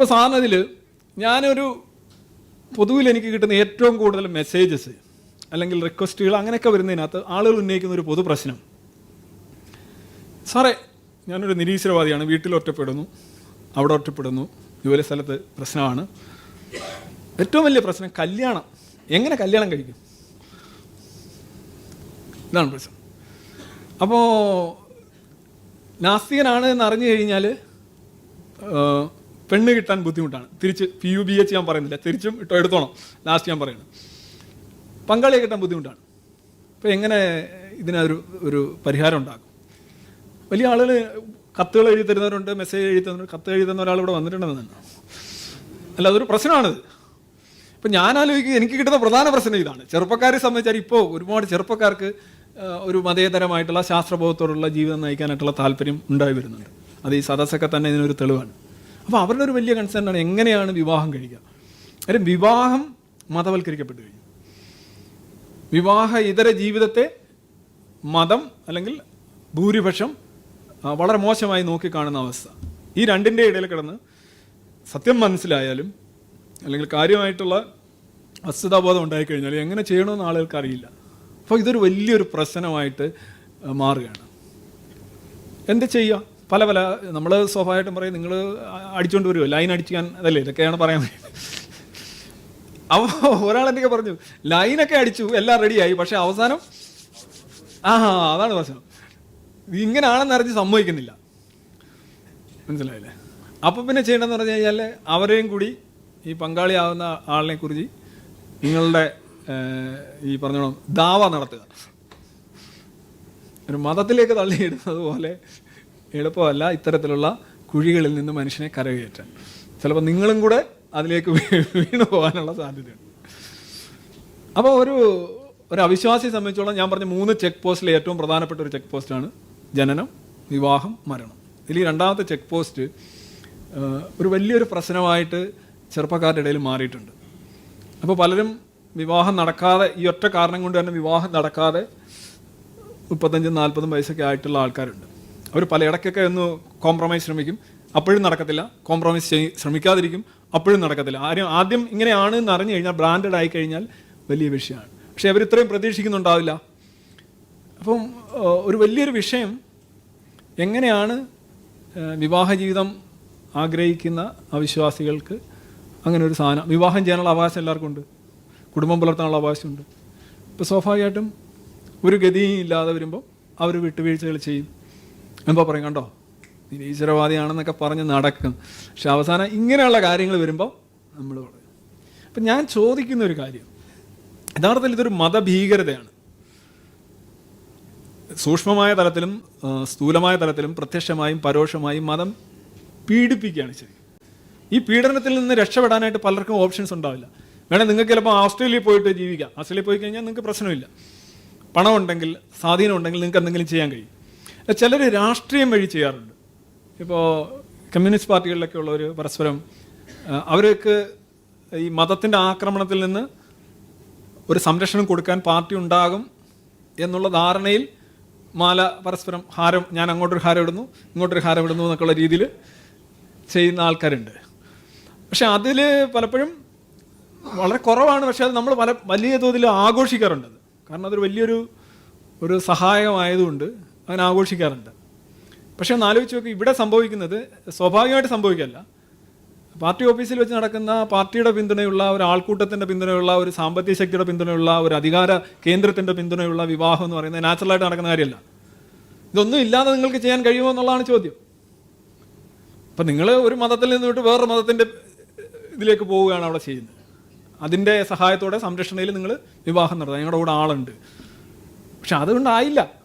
ഇപ്പോൾ സാറിന് ഇതിൽ ഞാനൊരു പൊതുവിൽ എനിക്ക് കിട്ടുന്ന ഏറ്റവും കൂടുതൽ മെസ്സേജസ് അല്ലെങ്കിൽ റിക്വസ്റ്റുകൾ അങ്ങനെയൊക്കെ വരുന്നതിനകത്ത് ആളുകൾ ഉന്നയിക്കുന്ന ഒരു പൊതു പ്രശ്നം സാറേ ഞാനൊരു നിരീശ്വരവാദിയാണ്. വീട്ടിൽ ഒറ്റപ്പെടുന്നു. അവിടെ ഒറ്റപ്പെടുന്നു. ജോലി സ്ഥലത്ത് പ്രശ്നമാണ്. ഏറ്റവും വലിയ പ്രശ്നം കല്യാണം. എങ്ങനെ കല്യാണം കഴിക്കും? ഇതാണ് പ്രശ്നം. അപ്പോൾ നാസ്തികനാണ് എന്ന് അറിഞ്ഞു കഴിഞ്ഞാൽ പെണ്ണ് കിട്ടാൻ ബുദ്ധിമുട്ടാണ്. തിരിച്ച് പി യു ബി എച്ച് ഞാൻ പറയുന്നില്ല. തിരിച്ചും ഇട്ടോ എടുത്തോണം. ലാസ്റ്റ് ഞാൻ പറയുന്നത് പങ്കാളിയെ കിട്ടാൻ ബുദ്ധിമുട്ടാണ്. അപ്പോൾ എങ്ങനെ ഇതിനൊരു ഒരു പരിഹാരം ഉണ്ടാക്കും വലിയ ആളുകൾ കത്തുകൾ എഴുതി തരുന്നവരുണ്ട് മെസ്സേജ് എഴുതി തരുന്നവരുണ്ട്. കത്ത് എഴുതി തന്ന ഒരാൾ ഇവിടെ വന്നിട്ടുണ്ടെന്ന് തന്നെ. അല്ല അതൊരു പ്രശ്നമാണിത്. ഇപ്പം ഞാൻ ആലോചിക്കുക എനിക്ക് കിട്ടുന്ന പ്രധാന പ്രശ്നം ഇതാണ്. ചെറുപ്പക്കാരെ സംബന്ധിച്ചാൽ ഇപ്പോൾ ഒരുപാട് ചെറുപ്പക്കാർക്ക് ഒരു മതേതരമായിട്ടുള്ള ശാസ്ത്രബോധത്തോടുള്ള ജീവിതം നയിക്കാനായിട്ടുള്ള താല്പര്യം ഉണ്ടായി വരുന്നുണ്ട്. അത് ഈ സദസ്സൊക്കെ തന്നെ ഇതിനൊരു തെളിവാണ്. അപ്പോൾ അവരുടെ ഒരു വലിയ കൺസേൺ ആണ് എങ്ങനെയാണ് വിവാഹം കഴിക്കുക. കാര്യം വിവാഹം മതവൽക്കരിക്കപ്പെട്ടു കഴിഞ്ഞു. വിവാഹ ഇതര ജീവിതത്തെ മതം അല്ലെങ്കിൽ ഭൂരിപക്ഷം വളരെ മോശമായി നോക്കിക്കാണുന്ന അവസ്ഥ. ഈ രണ്ടിന്റെ ഇടയിൽ കിടന്ന് സത്യം മനസ്സിലായാലും അല്ലെങ്കിൽ കാര്യമായിട്ടുള്ള വസ്തുതാബോധം ഉണ്ടായിക്കഴിഞ്ഞാൽ എങ്ങനെ ചെയ്യണമെന്ന് ആളുകൾക്ക് അറിയില്ല. അപ്പോൾ ഇതൊരു വലിയൊരു പ്രശ്നമായിട്ട് മാറുകയാണ്. എന്ത് ചെയ്യുക പല പല നമ്മൾ സ്വാഭാവികമായിട്ടും പറയും നിങ്ങൾ അടിച്ചുകൊണ്ട് വരുമോ ലൈൻ അടിക്കാൻ അതല്ലേ ഇതൊക്കെയാണ് പറയാൻ അപ്പോൾ ഒരാൾ എന്തൊക്കെ പറഞ്ഞു? ലൈനൊക്കെ അടിച്ചു എല്ലാം റെഡിയായി പക്ഷെ അവസാനം ആ അതാണ് പ്രശ്നം. ഇങ്ങനെയാണെന്ന് അറിഞ്ഞ് സമ്മതിക്കുന്നില്ല. മനസ്സിലായില്ലേ? അപ്പം പിന്നെ ചെയ്യണമെന്ന് പറഞ്ഞു കഴിഞ്ഞാൽ അവരെയും കൂടി ഈ പങ്കാളിയാവുന്ന ആളിനെ കുറിച്ച് നിങ്ങളുടെ ഈ പറഞ്ഞോണം ദാവ നടത്തുക. ഒരു മതത്തിലേക്ക് തള്ളിയിടുന്നത് പോലെ എളുപ്പമല്ല ഇത്തരത്തിലുള്ള കുഴികളിൽ നിന്ന് മനുഷ്യനെ കരകയറ്റാൻ. ചിലപ്പോൾ നിങ്ങളും കൂടെ അതിലേക്ക് വീണു പോകാനുള്ള സാധ്യതയുണ്ട്. അപ്പോൾ ഒരു ഒരു അവിശ്വാസിയെ സംബന്ധിച്ചോളം ഞാൻ പറഞ്ഞ മൂന്ന് ചെക്ക് പോസ്റ്റിലെ ഏറ്റവും പ്രധാനപ്പെട്ട ഒരു ചെക്ക് പോസ്റ്റാണ് ജനനം വിവാഹം മരണം. ഇതിൽ ഈ രണ്ടാമത്തെ ചെക്ക് പോസ്റ്റ് ഒരു വലിയൊരു പ്രശ്നമായിട്ട് ചെറുപ്പക്കാരുടെ ഇടയിൽ മാറിയിട്ടുണ്ട്. അപ്പോൾ പലരും വിവാഹം നടക്കാതെ ഈ ഒറ്റ കാരണം കൊണ്ട് തന്നെ വിവാഹം നടക്കാതെ മുപ്പത്തഞ്ചും നാൽപ്പതും വയസ്സൊക്കെ ആയിട്ടുള്ള ആൾക്കാരുണ്ട്. അവർ പല ഇടയ്ക്കൊക്കെ ഒന്ന് കോംപ്രമൈസ് ശ്രമിക്കും. അപ്പോഴും നടക്കത്തില്ല. കോംപ്രമൈസ് ചെയ് ശ്രമിക്കാതിരിക്കും. അപ്പോഴും നടക്കത്തില്ല. ആരും ആദ്യം ഇങ്ങനെയാണ് എന്ന് അറിഞ്ഞു കഴിഞ്ഞാൽ ബ്രാൻഡഡ് ആയി കഴിഞ്ഞാൽ വലിയ വിഷയമാണ്. പക്ഷേ അവർ ഇത്രയും പ്രതീക്ഷിക്കുന്നുണ്ടാവില്ല. അപ്പം ഒരു വലിയൊരു വിഷയം എങ്ങനെയാണ് വിവാഹ ജീവിതം ആഗ്രഹിക്കുന്ന അവിശ്വാസികൾക്ക് അങ്ങനെ ഒരു സാധനം? വിവാഹം ചെയ്യാനുള്ള അവകാശം എല്ലാവർക്കും ഉണ്ട്. കുടുംബം പുലർത്താനുള്ള അവകാശമുണ്ട് ഇപ്പോൾ സ്വാഭാവികമായിട്ടും ഒരു ഗതിയും ഇല്ലാതെ വരുമ്പോൾ അവർ വിട്ടുവീഴ്ചകൾ ചെയ്യും. എന്തോ പറയും കണ്ടോ? നീ ഈശ്വരവാദിയാണെന്നൊക്കെ പറഞ്ഞ് നടക്കും. പക്ഷെ അവസാനം ഇങ്ങനെയുള്ള കാര്യങ്ങൾ വരുമ്പോൾ നമ്മൾ പറയും. അപ്പം ഞാൻ ചോദിക്കുന്ന ഒരു കാര്യം. യഥാർത്ഥത്തിൽ ഇതൊരു മതഭീകരതയാണ്. സൂക്ഷ്മമായ തലത്തിലും സ്ഥൂലമായ തലത്തിലും പ്രത്യക്ഷമായും പരോക്ഷമായും മതം പീഡിപ്പിക്കുകയാണ് ശരി. ഈ പീഡനത്തിൽ നിന്ന് രക്ഷപ്പെടാനായിട്ട് പലർക്കും ഓപ്ഷൻസ് ഉണ്ടാവില്ല. വേണേൽ നിങ്ങൾക്ക് ചിലപ്പോൾ ഓസ്ട്രേലിയയിൽ പോയിട്ട് ജീവിക്കാം. ഓസ്ട്രേലിയയിൽ പോയി കഴിഞ്ഞാൽ നിങ്ങൾക്ക് പ്രശ്നമില്ല. പണം ഉണ്ടെങ്കിൽ സ്വാധീനം ഉണ്ടെങ്കിൽ നിങ്ങൾക്ക് എന്തെങ്കിലും ചെയ്യാൻ കഴിയും. ചിലർ രാഷ്ട്രീയം വഴി ചെയ്യാറുണ്ട്. ഇപ്പോൾ കമ്മ്യൂണിസ്റ്റ് പാർട്ടികളിലൊക്കെ ഉള്ളവർ പരസ്പരം അവർക്ക് ഈ മതത്തിന്റെ ആക്രമണത്തിൽ നിന്ന് ഒരു സംരക്ഷണം കൊടുക്കാൻ പാർട്ടി ഉണ്ടാകും എന്നുള്ള ധാരണയിൽ മാല പരസ്പരം ഹാരം ഞാൻ അങ്ങോട്ടൊരു ഹാരം ഇടുന്നു ഇങ്ങോട്ടൊരു ഹാരം ഇടുന്നു എന്നൊക്കെയുള്ള രീതിയിൽ ചെയ്യുന്ന ആൾക്കാരുണ്ട്. പക്ഷെ അതിൽ പലപ്പോഴും വളരെ കുറവാണ്. പക്ഷെ അത് നമ്മൾ പല വലിയ തോതിൽ ആഘോഷിക്കാറുണ്ട് കാരണം അതൊരു വലിയൊരു ഒരു സഹായകമായതുകൊണ്ട് അങ്ങനെ ആഘോഷിക്കാറുണ്ട്. പക്ഷെ ഒന്ന് ആലോചിച്ച് നോക്കി ഇവിടെ സംഭവിക്കുന്നത് സ്വാഭാവികമായിട്ട് സംഭവിക്കല്ല പാർട്ടി ഓഫീസിൽ വെച്ച് നടക്കുന്ന പാർട്ടിയുടെ പിന്തുണയുള്ള ഒരു ആൾക്കൂട്ടത്തിന്റെ പിന്തുണയുള്ള ഒരു സാമ്പത്തിക ശക്തിയുടെ പിന്തുണയുള്ള ഒരു അധികാര കേന്ദ്രത്തിന്റെ പിന്തുണയുള്ള വിവാഹം എന്ന് പറയുന്നത് നാച്ചുറലായിട്ട് നടക്കുന്ന കാര്യമല്ല. ഇതൊന്നും ഇല്ലാതെ നിങ്ങൾക്ക് ചെയ്യാൻ കഴിയുമോ എന്നുള്ളതാണ് ചോദ്യം. അപ്പം നിങ്ങൾ ഒരു മതത്തിൽ നിന്ന് വിട്ട് വേറൊരു മതത്തിന്റെ ഇതിലേക്ക് പോവുകയാണ് അവിടെ ചെയ്യുന്നത്. അതിന്റെ സഹായത്തോടെ സംരക്ഷണയിൽ നിങ്ങൾ വിവാഹം നടത്തുക. നിങ്ങളുടെ കൂടെ ആളുണ്ട്. പക്ഷെ അതുകൊണ്ടായില്ല.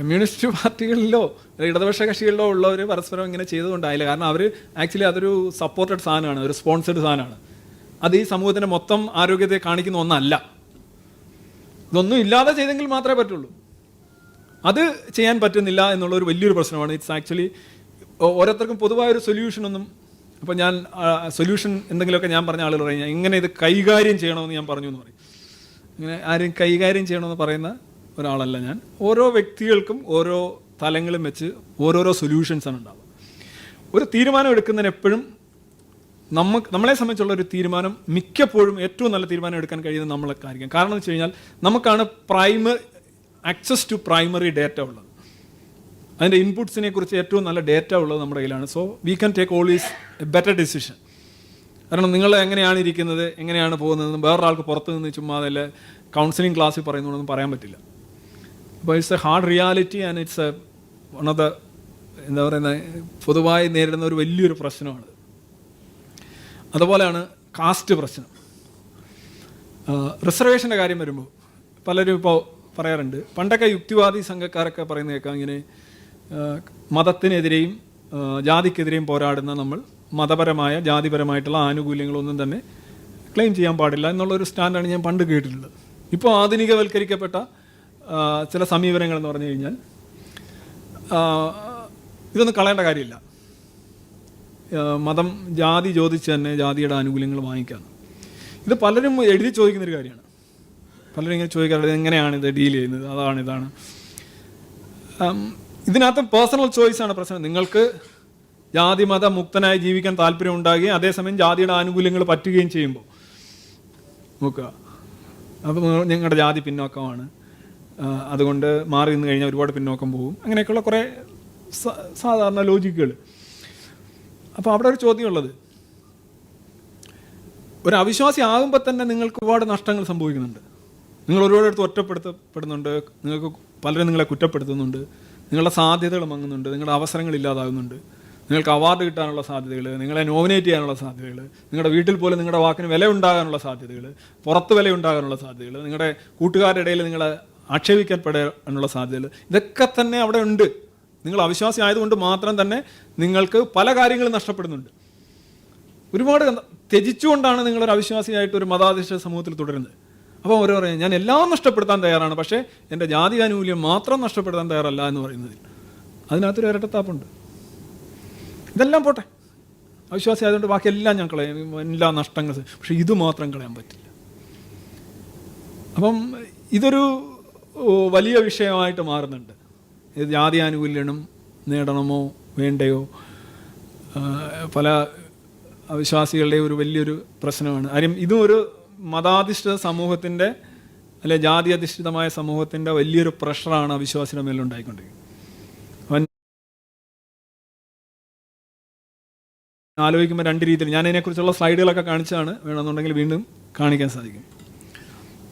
കമ്മ്യൂണിസ്റ്റ് പാർട്ടികളിലോ ഇടതുപക്ഷ കക്ഷികളിലോ ഉള്ളവർ പരസ്പരം ഇങ്ങനെ ചെയ്തുകൊണ്ടായില്ല കാരണം അവർ ആക്ച്വലി അതൊരു സപ്പോർട്ടഡ് സാധനമാണ് ഒരു സ്പോൺസർഡ് സാധനമാണ്. അത് ഈ സമൂഹത്തിന്റെ മൊത്തം ആരോഗ്യത്തെ കാണിക്കുന്ന ഒന്നല്ല. ഇതൊന്നും ഇല്ലാതെ ചെയ്തെങ്കിൽ മാത്രമേ പറ്റുള്ളൂ. അത് ചെയ്യാൻ പറ്റുന്നില്ല എന്നുള്ള ഒരു വലിയൊരു പ്രശ്നമാണ്. ഇറ്റ്സ് ആക്ച്വലി ഓരോരുത്തർക്കും പൊതുവായൊരു സൊല്യൂഷനൊന്നും അപ്പോൾ ഞാൻ സൊല്യൂഷൻ എന്തെങ്കിലുമൊക്കെ ഞാൻ പറഞ്ഞ ആളുകൾ പറയും ഇങ്ങനെ ഇത് കൈകാര്യം ചെയ്യണമെന്ന് ഞാൻ പറഞ്ഞു എന്ന് പറയും. ഇങ്ങനെ ആരും കൈകാര്യം ചെയ്യണമെന്ന് പറയുന്ന ഒരാളല്ല ഞാൻ. ഓരോ വ്യക്തികൾക്കും ഓരോ തലങ്ങളും വെച്ച് ഓരോരോ സൊല്യൂഷൻസാണ് ഉണ്ടാവുക. ഒരു തീരുമാനം എടുക്കുന്നതിന് എപ്പോഴും നമുക്ക് നമ്മളെ സംബന്ധിച്ചുള്ള ഒരു തീരുമാനം മിക്കപ്പോഴും ഏറ്റവും നല്ല തീരുമാനം എടുക്കാൻ കഴിയുന്നത് നമ്മളൊക്കെയായിരിക്കും കാരണം എന്ന് വെച്ച് കഴിഞ്ഞാൽ നമുക്കാണ് primary access to primary data ഉള്ളത്. അതിന്റെ ഇൻപുട്സിനെ കുറിച്ച് ഏറ്റവും നല്ല ഡേറ്റ ഉള്ളത് നമ്മുടെ കയ്യിലാണ്. So we can take always a better decision കാരണം നിങ്ങൾ എങ്ങനെയാണ് ഇരിക്കുന്നത് എങ്ങനെയാണ് പോകുന്നത് വേറൊരാൾക്ക് പുറത്ത് നിന്ന് ചുമ്മാതെ കൗൺസിലിംഗ് ക്ലാസ്സിൽ പറയുന്നതൊന്നും പറയാൻ പറ്റില്ല. അപ്പോൾ it's a hard reality and it's a one of the എന്താ പറയുന്ന പൊതുവായി നേരിടുന്ന ഒരു വലിയൊരു പ്രശ്നമാണ്. അതുപോലെയാണ് കാസ്റ്റ് പ്രശ്നം. റിസർവേഷന്റെ കാര്യം വരുമ്പോൾ പലരും ഇപ്പോൾ പറയാറുണ്ട്. പണ്ടൊക്കെ യുക്തിവാദി സംഘക്കാരൊക്കെ പറയുന്ന കേൾക്കാം. ഇങ്ങനെ മതത്തിനെതിരെയും ജാതിക്കെതിരെയും പോരാടുന്ന നമ്മൾ മതപരമായ ജാതിപരമായിട്ടുള്ള ആനുകൂല്യങ്ങളൊന്നും തന്നെ ക്ലെയിം ചെയ്യാൻ പാടില്ല എന്നുള്ളൊരു സ്റ്റാൻഡാണ് ഞാൻ പണ്ട് കേട്ടിട്ടുള്ളത്. ഇപ്പോൾ ആധുനികവൽക്കരിക്കപ്പെട്ട ചില സമീപനങ്ങൾ എന്ന് പറഞ്ഞു കഴിഞ്ഞാൽ ഇതൊന്നും കളയേണ്ട കാര്യമില്ല. മതം ജാതി ചോദിച്ച് തന്നെ ജാതിയുടെ ആനുകൂല്യങ്ങൾ വാങ്ങിക്കാം ഇത് പലരും എഴുതി ചോദിക്കുന്നൊരു കാര്യമാണ്. പലരും ഇങ്ങനെ ചോദിക്കാറുണ്ട് എങ്ങനെയാണ് ഇത് ഡീൽ ചെയ്യുന്നത്? അതാണ് ഇതാണ്. ഇതിനകത്ത് പേഴ്സണൽ ചോയ്സാണ് പ്രശ്നം. നിങ്ങൾക്ക് ജാതി മത മുക്തനായി ജീവിക്കാൻ താല്പര്യം ഉണ്ടാകുകയും അതേസമയം ജാതിയുടെ ആനുകൂല്യങ്ങൾ പറ്റുകയും ചെയ്യുമ്പോൾ. നോക്കുക. അപ്പോൾ ഞങ്ങളുടെ ജാതി പിന്നോക്കമാണ്. അതുകൊണ്ട് മാറി നിന്ന് കഴിഞ്ഞാൽ ഒരുപാട് പിന്നോക്കം പോകും. അങ്ങനെയൊക്കെയുള്ള കുറേ സാധാരണ ലോജിക്കുകൾ. അപ്പോൾ അവിടെ ഒരു ചോദ്യമുള്ളത്. ഒരു അവിശ്വാസി ആകുമ്പോൾ തന്നെ നിങ്ങൾക്ക് ഒരുപാട് നഷ്ടങ്ങൾ സംഭവിക്കുന്നുണ്ട്. നിങ്ങൾ ഒരുപാടടുത്ത് ഒറ്റപ്പെടുത്തപ്പെടുന്നുണ്ട്. നിങ്ങൾക്ക് പലരും നിങ്ങളെ കുറ്റപ്പെടുത്തുന്നുണ്ട്. നിങ്ങളുടെ സാധ്യതകൾ മങ്ങുന്നുണ്ട്. നിങ്ങളുടെ അവസരങ്ങൾ ഇല്ലാതാകുന്നുണ്ട്. നിങ്ങൾക്ക് അവാർഡ് കിട്ടാനുള്ള സാധ്യതകൾ നിങ്ങളെ നോമിനേറ്റ് ചെയ്യാനുള്ള സാധ്യതകൾ നിങ്ങളുടെ വീട്ടിൽ പോലും നിങ്ങളുടെ വാക്കിന് വില ഉണ്ടാകാനുള്ള സാധ്യതകൾ പുറത്ത് വില ഉണ്ടാകാനുള്ള സാധ്യതകൾ നിങ്ങളുടെ കൂട്ടുകാരുടെ ഇടയിൽ നിങ്ങളെ ആക്ഷേപിക്കപ്പെടാനുള്ള സാധ്യതകൾ ഇതൊക്കെ തന്നെ അവിടെ ഉണ്ട്. നിങ്ങൾ അവിശ്വാസി ആയതുകൊണ്ട് മാത്രം തന്നെ നിങ്ങൾക്ക് പല കാര്യങ്ങളും നഷ്ടപ്പെടുന്നുണ്ട്. ഒരുപാട് ത്യജിച്ചുകൊണ്ടാണ് നിങ്ങളൊരു അവിശ്വാസിയായിട്ട് ഒരു മതാധിഷ്ഠ സമൂഹത്തിൽ തുടരുന്നത്. അപ്പോൾ അവർ പറയും ഞാൻ എല്ലാം നഷ്ടപ്പെടുത്താൻ തയ്യാറാണ് പക്ഷേ എന്റെ ജാതി ആനുകൂല്യം മാത്രം നഷ്ടപ്പെടുത്താൻ തയ്യാറല്ല എന്ന് പറയുന്നതിൽ. അതിനകത്തൊരു ഇരട്ടത്താപ്പുണ്ട്. ഇതെല്ലാം പോട്ടെ. അവിശ്വാസി ആയതുകൊണ്ട് ബാക്കിയെല്ലാം ഞാൻ കളയാം. എല്ലാ നഷ്ടങ്ങൾ പക്ഷേ ഇത് മാത്രം കളയാൻ പറ്റില്ല. അപ്പം ഇതൊരു വലിയ വിഷയമായിട്ട് മാറുന്നുണ്ട്. ജാതി ആനുകൂല്യം നേടണമോ വേണ്ടയോ? പല അവിശ്വാസികളുടെ ഒരു വലിയൊരു പ്രശ്നമാണ്. കാര്യം ഇതും ഒരു മതാധിഷ്ഠിത സമൂഹത്തിന്റെ അല്ലെ ജാതി അധിഷ്ഠിതമായ സമൂഹത്തിന്റെ വലിയൊരു പ്രഷറാണ് അവിശ്വാസിയുടെ മേലുണ്ടായിക്കൊണ്ടിരിക്കുന്നത് ആലോചിക്കുമ്പോൾ രണ്ട് രീതിയിൽ ഞാൻ അതിനെക്കുറിച്ചുള്ള സ്ലൈഡുകളൊക്കെ കാണിച്ചാണ് വേണമെന്നുണ്ടെങ്കിൽ വീണ്ടും കാണിക്കാൻ സാധിക്കും.